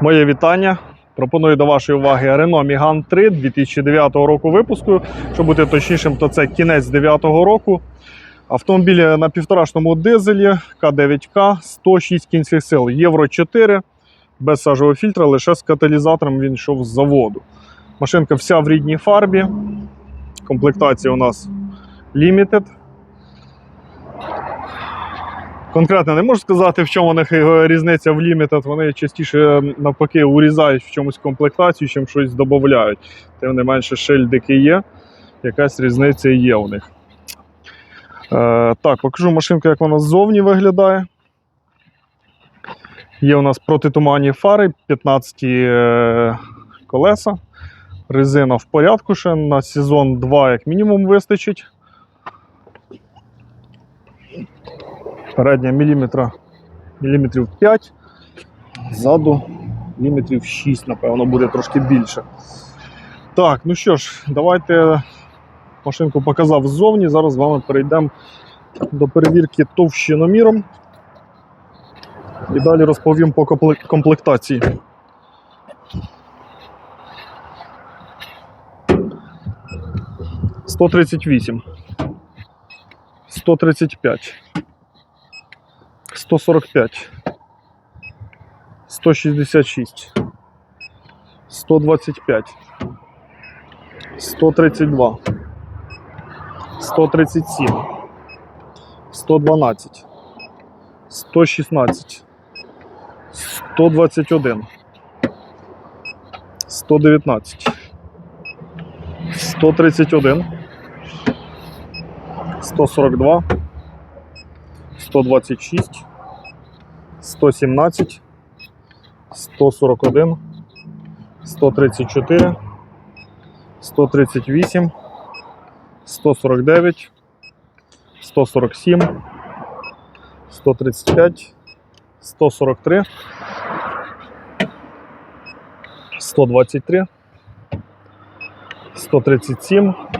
Моє вітання. Пропоную до вашої уваги Renault Megane 3 2009 року випуску. Щоб бути точнішим, то це кінець 2009 року. Автомобіль на півторашному дизелі К9К 106 кінських сил, Євро 4, без сажового фільтра, лише з каталізатором він йшов з заводу. Машинка вся в рідній фарбі. Комплектація у нас Limited. Конкретно не можу сказати, в чому у них е, різниця в Limited. Вони частіше навпаки урізають в чомусь комплектацію, чим щось додають. Тим не менше, шильдики є, якась різниця є у них. Е, так, покажу машинку, як вона ззовні виглядає. Є у нас протитуманні фари, 15 е, колеса. Резина в порядку ще на сезон 2 як мінімум вистачить. Передня міліметра, міліметрів 5, ззаду міліметрів 6, напевно, буде трошки більше. Так, ну що ж, давайте машинку показав ззовні. Зараз з вами перейдемо до перевірки товщиноміром. І далі розповім по комплектації. Сто тридцять вісім. Сто тридцять п'ять. 145, 166, 125, 132, 137, 112, 116, 121, 119, 131, 142, 126, 117, 141, 134, 138, 149, 147, 135, 143, 123, 137,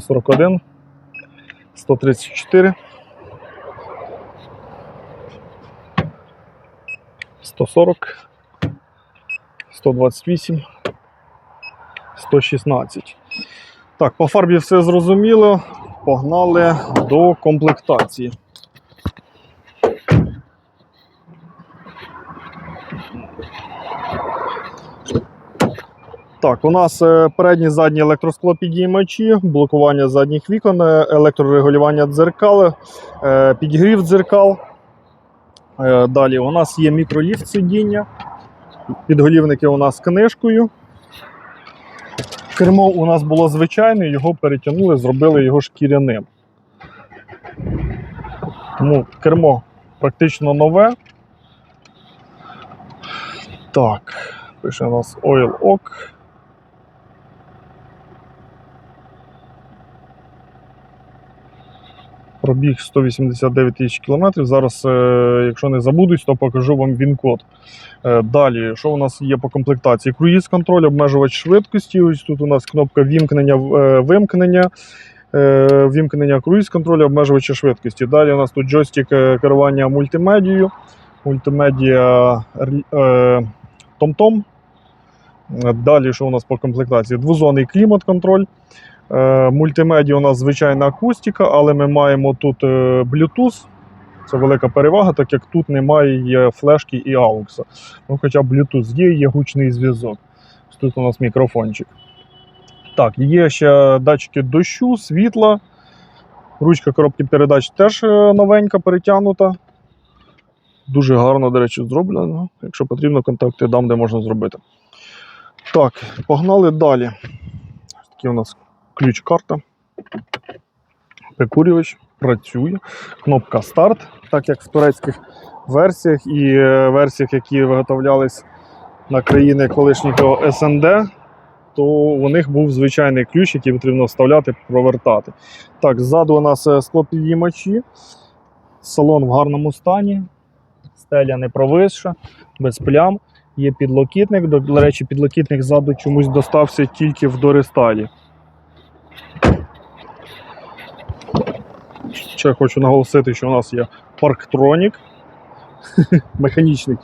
141, 134, 140, 128, 116. Так, по фарбі все зрозуміло. Погнали до комплектації. Так, у нас е, передні задні електросклопідіймачі, блокування задніх вікон, е, електрорегулювання дзеркал, е, підігрів дзеркал. Далі у нас є мікроліфт сидіння, підголівники у нас книжкою. Кермо у нас було звичайне, його перетягнули, зробили його шкіряним. Тому кермо практично нове. Так, пише у нас Oil OK. Пробіг 189 тисяч кілометрів. Зараз, е, якщо не забудусь, то покажу вам він-код. Е, Далі, що у нас є по комплектації? Круїз контроль, обмежувач швидкості. Ось тут у нас кнопка вімкнення, е, вимкнення, вімкнення круїз контролю, обмежувача швидкості. Далі у нас тут джойстик керування мультимедією, мультимедіа TomTom. Далі, що у нас по комплектації? Двозонний клімат-контроль. Е, Мультимедіа у нас звичайна акустика, але ми маємо тут е, Bluetooth. Це велика перевага, так як тут немає флешки і AUX. Ну, хоча Bluetooth є, є гучний зв'язок. Тут у нас мікрофончик. Так, є ще датчики дощу, світла. Ручка коробки передач теж е, новенька, перетягнута. Дуже гарно, до речі, зроблено. Якщо потрібно, контакти дам, де можна зробити. Так, погнали далі. Такий у нас ключ-карта. Прикурювач працює. Кнопка старт, так як в турецьких версіях і е, версіях, які виготовлялись на країни колишнього СНД, то у них був звичайний ключ, який потрібно вставляти, провертати. Так, ззаду у нас е, склопідіймачі, салон в гарному стані, стеля не провисша, без плям. Є підлокітник. До речі, підлокітник ззаду чомусь достався тільки в Дористалі. Ще хочу наголосити, що у нас є парктронік. механічний.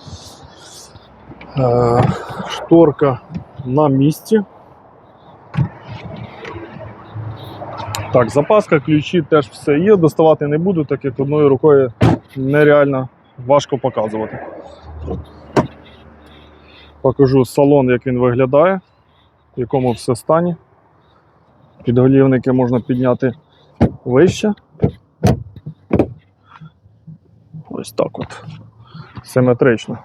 Е, Шторка на місці. Так, запаска, ключі теж все є. Доставати не буду, так як одною рукою нереально важко показувати. Покажу салон, як він виглядає, в якому все стані. Підголівники можна підняти вище. Ось так от. Симетрично.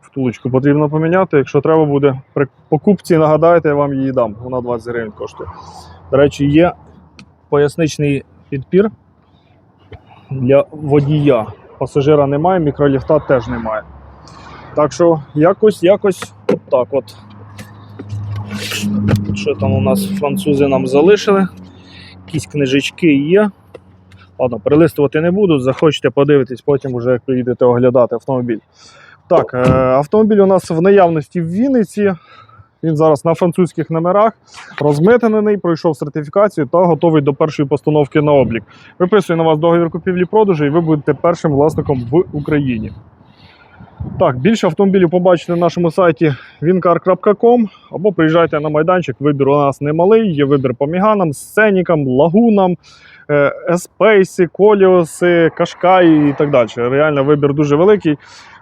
Втулочку потрібно поміняти. Якщо треба буде при покупці, нагадайте, я вам її дам. Вона 20 гривень коштує. До речі, є поясничний підпір для водія. Пасажира немає, мікроліфта теж немає. Так що якось, якось так от. Що там у нас французи нам залишили? Якісь книжечки є. Ладно, перелистувати не буду. Захочете подивитись, потім вже як приїдете оглядати автомобіль. Так, е, автомобіль у нас в наявності в Вінниці. Він зараз на французьких номерах, розмитнений, пройшов сертифікацію та готовий до першої постановки на облік. Виписую на вас договір купівлі-продажу, і ви будете першим власником в Україні. Так, більше автомобілів побачите на нашому сайті wincar.com або приїжджайте на майданчик. Вибір у нас немалий. Є вибір по міганам, сценікам, лагунам, еспейси, коліоси, кашкаї і так далі. Реально вибір дуже великий.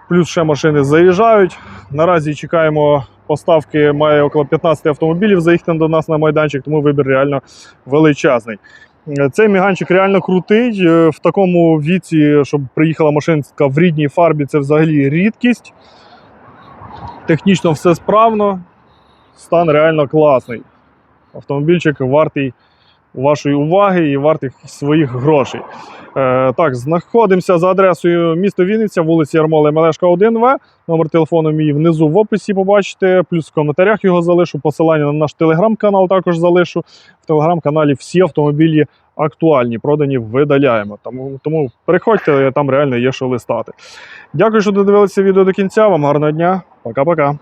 Плюс ще машини заїжджають. Наразі чекаємо поставки. Має около 15 автомобілів заїхати до нас на майданчик, тому вибір реально величезний. Е, Цей міганчик реально крутий. Е, В такому віці, щоб приїхала машинка в рідній фарбі, це взагалі рідкість. Технічно все справно. Стан реально класний. Автомобільчик вартий вашої уваги і вартий своїх грошей. Е, так, знаходимося за адресою місто Вінниця, вулиця Ярмоли Мелешка 1В. Номер телефону мій внизу в описі побачите. Плюс в коментарях його залишу. Посилання на наш телеграм-канал також залишу. В телеграм-каналі всі автомобілі актуальні, продані видаляємо. Тому, тому переходьте, там реально є що листати. Дякую, що додивилися відео до кінця. Вам гарного дня. Пока-пока.